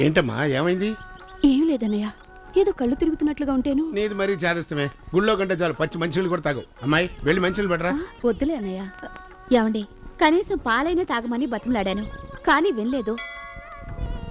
ఏంటమ్మా ఏమైంది? ఏం లేదన్నయ్య. ఏదో కళ్ళు తిరుగుతున్నట్లుగా ఉంటేను. నీది మరీ చేదస్తమే గుళ్ళో కంటే చాలు పచ్చి మంచినీళ్ళు కూడా తాగు అమ్మాయి వెళ్ళి మంచినీళ్ళు పెట్టరా వద్దులే అన్నయ్య. ఏమండి కనీసం పాలైనా తాగమని బతిమలాడాను. కానీ వినలేదు.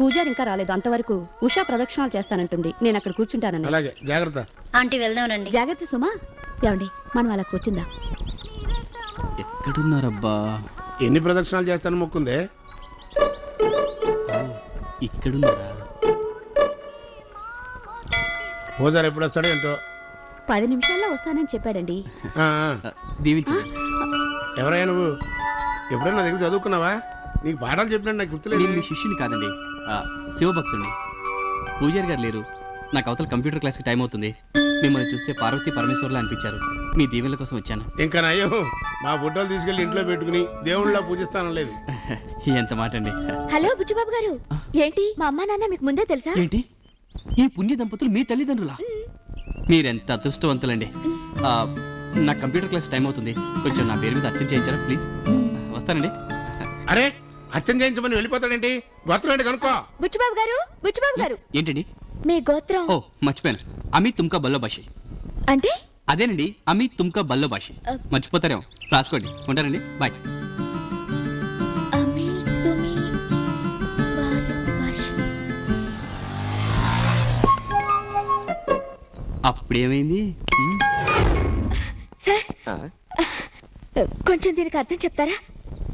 పూజారి ఇంకా రాలేదు. అంతవరకు ఉషా ప్రదక్షిణాలు చేస్తానంటుంది. నేను అక్కడ కూర్చుంటానన్నయ్య. అలాగే జాగ్రత్త. ఆంటీ వెళ్దామనండి. జాగ్రత్త సుమా. ఏమండి మనం అలా కూర్చుందాం. ఎక్కడున్నారబ్బా? ఎన్ని ప్రదక్షిణాలు చేస్తాను మొక్కుందే? ఇక్కడున్నారా పూజారు ఎప్పుడు వస్తాడో ఏంటో? పది నిమిషాల్లో వస్తానని చెప్పాడండి. ఆ, దీవించండి ఎవరయ్యా నువ్వు? ఎప్పుడైనా నా దగ్గర చదువుకున్నావా? నీకు పాఠాలు చెప్పినట్టు నాకు నేను మీ గుర్తులేదు శిష్యుని కాదండి. ఆ, శివభక్తుడిని. పూజారి గారు లేరు. నాకు అవతల కంప్యూటర్ క్లాస్కి టైం అవుతుంది. మిమ్మల్ని చూస్తే పార్వతీ పరమేశ్వర్లా అనిపించారు. మీ దీవెనల కోసం వచ్చాను. ఇంకా నయ్యో మా ఫోటోలు తీసుకెళ్ళి ఇంట్లో పెట్టుకుని దేవుళ్ళ పూజిస్తాను లేదు. ఎంత మాట అండి. హలో బుచ్చిబాబు గారు ఏంటి? మా అమ్మా నాన్న మీకు ముందే తెలుసా? ఏంటి? ఈ పుణ్య దంపతులు మీ తల్లిదండ్రులా? మీరెంత అదృష్టవంతులండి. ఆ, నా కంప్యూటర్ క్లాస్ టైం అవుతుంది. కొంచెం నా పేరు మీద అర్చన చేయించారా ప్లీజ్? వస్తానండి. అరే అచ్చం చేయించమని వెళ్ళిపోతాడేంటి? ఏంటి కనుక్కో. బుచ్చిబాబు గారు బుచ్చిబాబు గారు. ఏంటండి? మీ గోత్రం? ఓ మర్చిపోయాను. అమిత్ తుమ్కా బల్లో భాష. అంటే? అదేనండి అమిత్ తుమ్కా బల్లో భాష. మర్చిపోతారేమో. రాసుకోండి. ఉంటానండి. బాయ్. అమి. అప్పుడేమైంది? కొంచెం దీనికి అర్థం చెప్తారా?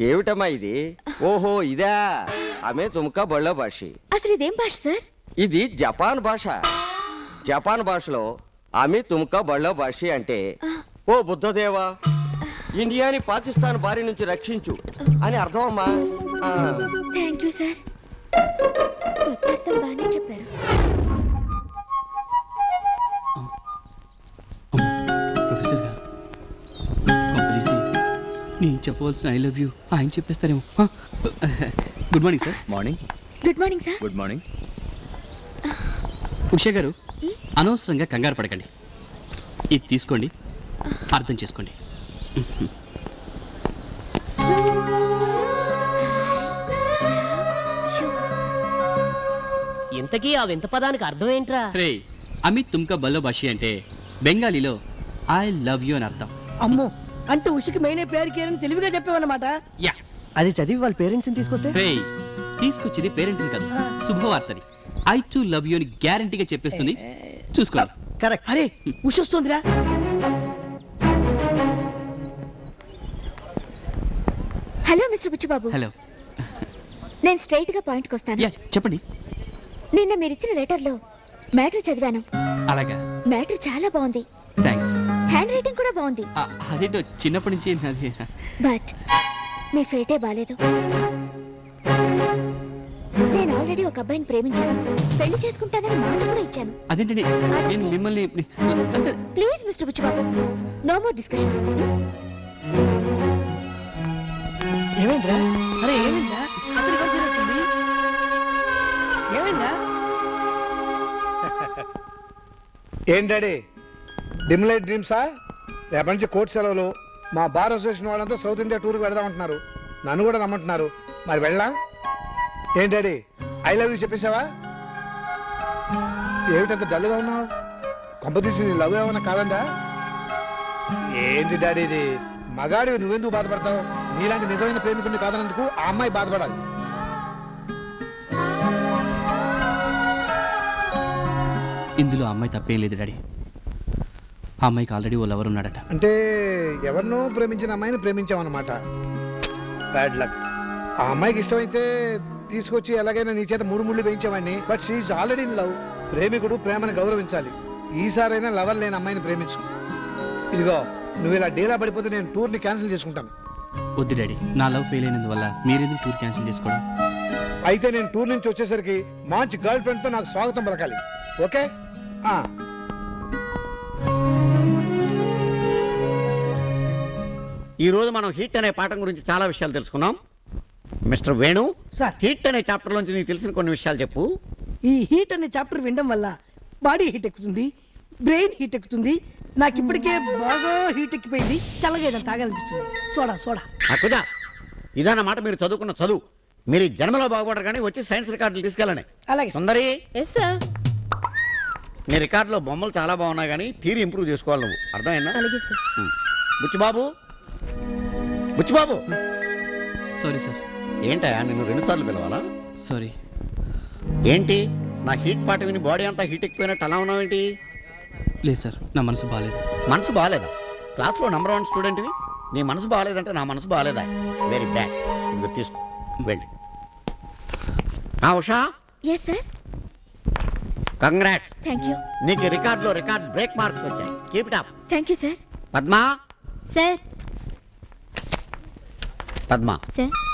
ఏమిటమ్మా ఇది? ఓహో ఇదా. ఆమె తుమ్కా బళ్ళ భాష. అసలు ఇదేం భాష సార్? ఇది జపాన్ భాష. జపాన్ భాషలో ఆమె తుమ్కా బళ్ళ భాష అంటే ఓ బుద్ధదేవా ఇండియాని పాకిస్తాన్ బారి నుంచి రక్షించు అని అర్థం అమ్మా ఆ, థ్యాంక్ యూ సార్. కొత్త అర్థం బాగానే చెప్పారు. ప్రొఫెసర్ గారు కొంపదీసి నేను చెప్పవలసిన ఐ లవ్ యూ ఆయన చెప్పేస్తారేమో. Good morning sir. Morning. Good morning sir. Good morning. Usha garu అనవసరంగా కంగారు పడకండి. ఇది తీసుకోండి అర్థం చేసుకోండి. ఇంతకీ ఆ వింత పదానికి అర్థం ఏంట్రా? రే అమిత్ తుమ్కా బల్లో భాష అంటే బెంగాలీలో ఐ లవ్ యూ అని అర్థం. అమ్మో అంటే ఉషికి మెయిన్ పేరుకి అని తెలివిగా చెప్పావన్నమాట యా. అది చదివి వాళ్ళ పేరెంట్స్ని తీసుకొస్తే? రే తీసుకొచ్చింది పేరెంట్స్ కాదు శుభవార్తని. ఐ టు లవ్ యూ అని గ్యారంటీగా చెప్పేస్తుంది. చూసుకోండి. కరెక్ట్ అరే ఉషి వస్తుందిరా హలో మిస్టర్ బుచ్చిబాబు. హలో. నేను స్ట్రైట్గా పాయింట్కి వస్తాను. యా చెప్పండి. నిన్న మీరు ఇచ్చిన లెటర్లో మ్యాటర్ చదివాను. అలాగా? మ్యాటర్ చాలా బాగుంది. థ్యాంక్స్ హ్యాండ్ రైటింగ్ కూడా బాగుంది. అదేంటో చిన్నప్పటి నుంచి నాది. బట్ మీ ఫేటే బాలేదు. ఆల్రెడీ ఒక అబ్బాయిని ప్రేమించాను. పెళ్ళి చేసుకుంటానని మాట కూడా ఇచ్చాను. అదేంటండి? నేను మిమ్మల్ని అంటే please mister Buchchibabu. No more discussion ఏమైందిరా? అరే ఏమైందా? ఏం డాడీ? డిమ్ లైట్ డ్రీమ్సా? రేపటి నుంచి కోర్టు సెలవులు. మా బార్ అసోసియేషన్ వాళ్ళంతా సౌత్ ఇండియా టూర్కి వెళదామంటున్నారు. నన్ను కూడా రమ్మంటున్నారు. మరి వెళ్ళా ఏం డాడీ? ఐ లవ్ యూ చెప్పేశావా? ఏమిటంత డల్గా ఉన్నావు? కొంపతీసి నీ లవ్ ఏమన్నా కాదందా? ఏంటి డాడీ ఇది? మగాడివి నువ్వెందుకు బాధపడతావు? నీలాంటి నిజమైన ప్రేమికుడిని కాదన్నందుకు ఆ అమ్మాయి బాధపడాలి. ఇందులో అమ్మాయి తప్పేం లేదు డాడీ. ఆ అమ్మాయికి ఆల్రెడీ ఓ లవర్ ఉన్నాడట. అంటే ఎవరినో ప్రేమించిన అమ్మాయిని ప్రేమించామన్నమాట. బ్యాడ్ లక్ ఆ అమ్మాయికి ఇష్టమైతే తీసుకొచ్చి ఎలాగైనా నీ చేత మూడు ముళ్ళు వేయించామని but she already in love ప్రేమికుడు ప్రేమను గౌరవించాలి. ఈసారైనా లవర్ లేని అమ్మాయిని ప్రేమించు. ఇదిగో నువ్వు ఇలా డేలా పడిపోతే నేను టూర్ని క్యాన్సిల్ చేసుకుంటాను. వద్దు డాడీ నా లవ్ ఫెయిల్ అయినందువల్ల మీరెందుకు టూర్ క్యాన్సిల్ చేసుకోవడం? అయితే నేను టూర్ నుంచి వచ్చేసరికి మంచి గర్ల్ ఫ్రెండ్తో నాకు స్వాగతం పలకాలి. ఓకే? ఆ. ఈ రోజు మనం హిట్ అనే పాఠం గురించి చాలా విషయాలు తెలుసుకున్నాం. Mister Venu sir. హిట్ అనే చాప్టర్ లోంచి నీకు తెలిసిన కొన్ని విషయాలు చెప్పు. ఈ హీట్ అనే చాప్టర్ వినడం వల్ల బాడీ హీట్ ఎక్కుతుంది బ్రెయిన్ హీట్ ఎక్కుతుంది. నాకు ఇప్పటికే బాగా హీట్ ఎక్కిపోయింది చల్లగా ఏదైనా తాగాలనిపిస్తుంది. Soda soda. అక్కుదా ఇదన్నమాట మీరు చదువుకున్న చదువు. మీరు ఈ జన్మలో బాగుపడరు కానీ వచ్చి సైన్స్ రికార్డులు తీసుకెళ్ళండి. అలాగే. సుందరి. ఎస్ సార్ నీ రికార్డులో బొమ్మలు చాలా బాగున్నాయి కానీ థీరీ ఇంప్రూవ్ చేసుకోవాలి నువ్వు. అర్థమైందా? అలాగే sir. Buchchibabu. Buchchibabu. Sorry sir. ఏంటా నిన్ను రెండు సార్లు పిలవాలా? సారీ ఏంటి? నా హీట్ పాట విని బాడీ అంతా హీట్ ఎక్కిపోయినట్టు అలా ఉన్నావేంటి లేదు సార్ నా మనసు బాగాలేదు మనసు బాగాలేదా క్లాస్లో నెంబర్ వన్ స్టూడెంట్వి నీ మనసు బాగాలేదంటే నా మనసు బాగాలేదా వెరీ బ్యాడ్ ఇది తీసుకో. వెళ్ళి. ఆ Usha? Yes sir congrats thank you నీకు రికార్డులో రికార్డ్ బ్రేక్ మార్క్స్ వచ్చాయి. Keep it up thank you sir Padma? Sir Padma.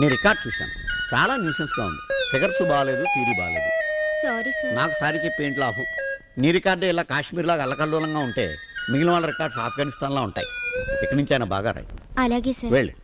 నీ రికార్డ్ చూశాను. చాలా న్యూసెన్స్గా ఉంది. ఫిగర్స్ బాగాలేదు థీరీ బాగాలేదు సారీ సార్. నాకు సారి చెప్పి ఏంటి లాభం నీ రికార్డే ఇలా కాశ్మీర్ లాగా అల్లకల్లోలంగా ఉంటే మిగిలిన వాళ్ళ రికార్డ్స్ ఆఫ్ఘనిస్తాన్లో ఉంటాయి. ఇక్కడి నుంచి అయినా బాగా రాయి. అలాగే సార్. వెళ్ళి.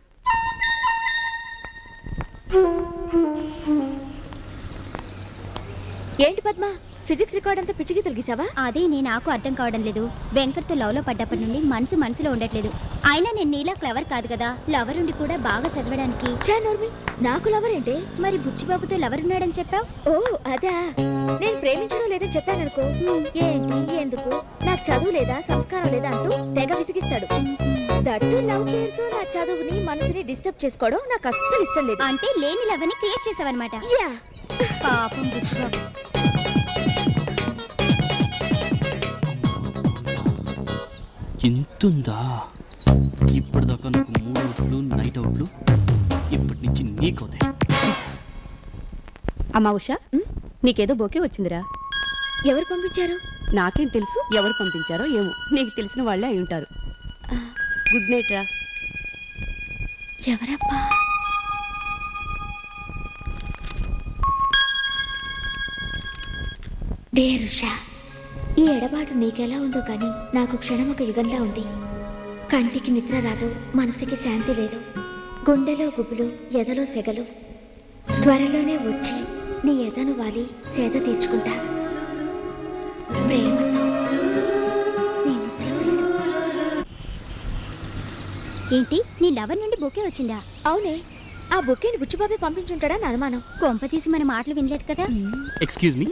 ఏంటి పద్మ? ఫిజిక్స్ రికార్డ్ అంతా పిచ్చికి తొలగిసావా అదే నేను నాకు అర్థం కావడం లేదు. వెంకట్తో లవ్లో పడ్డప్పటి నుండి మనసు మనసులో ఉండట్లేదు. అయినా నేను నీలా క్లవర్ కాదు కదా. లవర్ ఉండి కూడా బాగా చదవడానికి. చా నోర్మి నాకు లవర్ ఏంటి? మరి బుచ్చిబాబుతో లవర్ ఉన్నాడని చెప్పావు? ఓ అదా. నేను ప్రేమించడం లేదని చెప్పాననుకో. ఏంటి? ఎందుకు? నాకు చదువు లేదా సంస్కారం లేదా అంటూ తెగ విసిగిస్తాడు. దట్టు లవ్ పేరుతో నా చదువుని మనసుని డిస్టర్బ్ చేసుకోవడం నాకు అస్సలు ఇష్టం లేదు. అంటే లేని లవ్ని క్రియేట్ చేసావన్నమాట. యా. పాపం బుచ్చిబాబు. ఇంతుందా? ఇప్పటిదాకా నాకు మూడు అవుట్లు నైట్ అవుట్లు ఇప్పటి నుంచి నీకు అవుతాయి. అమ్మా ఉషా? నీకేదో బొకే వచ్చిందిరా. ఎవరు పంపించారు? నాకేం తెలుసు ఎవరు పంపించారో ఏమో. నీకు తెలిసిన వాళ్ళే అయి ఉంటారు. గుడ్ నైట్ రా. ఎవరబ్బా? ఉషా ఈ ఎడబాటు నీకెలా ఉందో కానీ నాకు క్షణం ఒక యుగంలా ఉంది. కంటికి నిద్ర రాదు మనసుకి శాంతి లేదు. గుండెలో గుబులు ఎదలో సెగలు. త్వరలోనే వచ్చి నీ ఎదను వాలి సేద తీర్చుకుంటా. ప్రేమతో ఏంటి నీ లవర్ నుండి బొకే వచ్చిందా? అవునే. ఆ బొకేని బుచ్చిబాబే పంపించుంటాడా అనుమానం? కొంప తీసి మన మాటలు వినలేదు కదా. Hmm. ఎక్స్క్యూజ్ మీ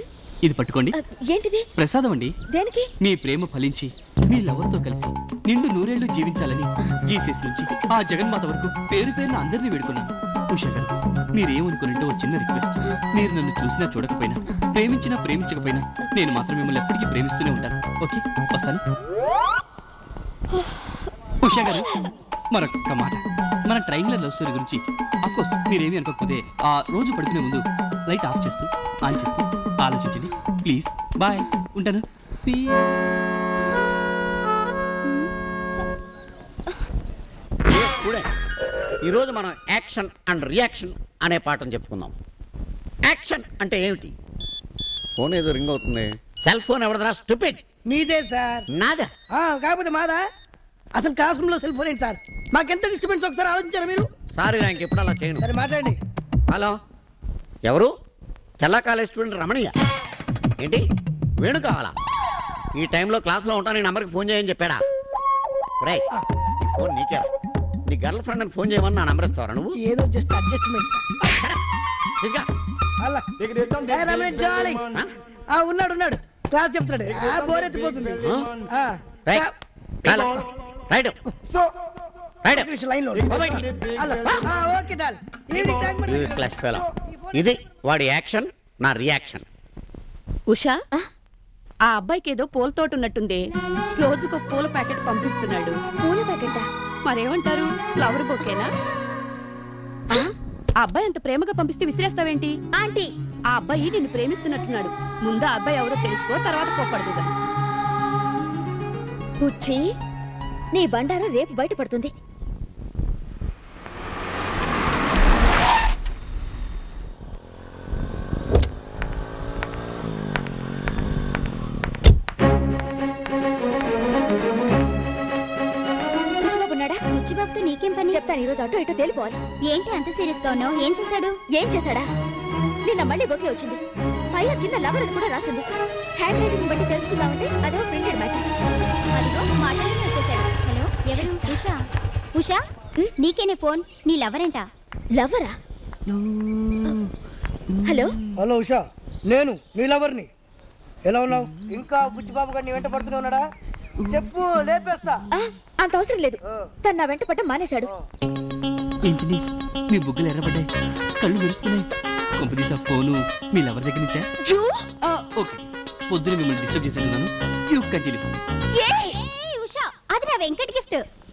ఇది పట్టుకోండి. ఏంటిది? ప్రసాదం అండి. దేనికి? మీ ప్రేమ ఫలించి మీ లవర్తో కలిసి నిండు నూరేళ్ళు జీవించాలని జీసస్ నుంచి ఆ జగన్మాత వరకు పేరు పేరున అందరినీ వేడుకున్నాను. ఉషా గారు మీరేమనుకున్నట్టు ఒక చిన్న రిక్వెస్ట్. మీరు నన్ను చూసినా చూడకపోయినా ప్రేమించినా ప్రేమించకపోయినా నేను మాత్రం మిమ్మల్ని ఎప్పటికీ ప్రేమిస్తూనే ఉంటాను. ఓకే వస్తాను. ఉషా గారు మరొక మాట. మన ట్రైన్ల లవ్ స్టోరీ గురించి అఫ్కోర్స్ మీరేమీ అనుకోకపోతే ఆ రోజు పడుకునే ముందు లైట్ ఆఫ్ చేస్తూ ఆన్ చేస్తూ ఆలోచించండి. ప్లీజ్. బాయ్. ఉంటాను. ఈరోజు మనం యాక్షన్ అండ్ రియాక్షన్ అనే పాఠం చెప్పుకుందాం. యాక్షన్ అంటే ఏమిటి? ఫోన్ ఏదో రింగ్ అవుతుంది. సెల్ ఫోన్ ఎవరిదరా? స్టూపిడ్. మీదే సార్. నాదా? ఆ, కాకపోతే మాదా? అసలు క్లాస్ రూమ్లో సెల్ ఫోన్ ఏంటి సార్? మాకెంత డిస్టర్బెన్స్ ఒకసారి ఆలోచించారా మీరు? సారీ నాకు ఎప్పుడు అలా చేయను. సరే మాట్లాడండి. హలో? ఎవరు? Chella college student Ramanayya. ఏంటి? వేణు కావాలా ఈ టైంలో క్లాస్లో ఉంటాను నీ నంబర్కి ఫోన్ చేయని చెప్పాడా? రై ఫోన్ నీకే నీ గర్ల్ ఫ్రెండ్ అని ఫోన్ చేయమని నా నంబర్ ఇస్తావరా నువ్వు? ఏదో జస్ట్ అడ్జస్ట్మెంట్. ఆ? ఉన్నాడు ఉన్నాడు. క్లాస్ చెప్తాడు ఆ బోర్ ఎత్తిపోతుంది. ఆ? రైట్. రైట్. రైట్. లైన్లో ఆ, okay doll. Evening Useless fellow. ఇది వాడి యాక్షన్ నా రియాక్షన్. ఉషా ఆ? అబ్బాయికి ఏదో పూల తోట ఉన్నట్టుంది రోజుకు పూల ప్యాకెట్ పంపిస్తున్నాడు. పూల ప్యాకెట్టా మరేమంటారు? ఫ్లవర్ బొకేనా? ఆ? అబ్బాయి అంత ప్రేమగా పంపిస్తే విసిరేస్తావేంటి? ఆంటీ! ఆ అబ్బాయి నిన్ను ప్రేమిస్తున్నట్టున్నాడు. ముందు ఆ అబ్బాయి ఎవరో తెలుసుకో తర్వాత కోపడదు. బుచ్చి నీ బండారం రేపు బయటపడుతుంది ఇటు తేలిపోవాలి. ఏంటి అంత సీరియస్గా ఉన్నావు? ఏం చేశాడు? ఏం చేశాడా? నిన్న మళ్ళీ బొకే వచ్చింది. పైన కింద లవర్ అని కూడా రాసింది. హ్యాండ్ రైటింగ్ బట్టి తెలుసుకుందామంటే అదో ప్రింటెడ్ మ్యాటర్ అదిగో మాట్లాడి వచ్చేసాడు హలో ఎవరు? ఉషా. ఉషా? నీకేనే ఫోన్? నీ లవర్ ఎంట లవరా? హలో? హలో ఉషా. నేను నీ లవర్ని. ఎలా ఉన్నావు? ఇంకా బుచ్చిబాబు గారిని వెంట పడుతూనే ఉన్నాడా? చెప్పు లేపేస్తా. అంత అవసరం లేదు. తను నా వెంట పడ్డం మానేశాడు. ఏంటిది? మీ బుగ్గలు ఎర్రబడ్డాయి. కళ్ళు మెరుస్తున్నాయి. కంపెనీస్ ఆ ఫోను. మీ లవర్ దగ్గర నుంచా? ఓకే. పొద్దున మిమ్మల్ని డిస్టర్బ్ చేశాను యూ కంటిన్యూ. అది నా వెంకట్ గిఫ్ట్.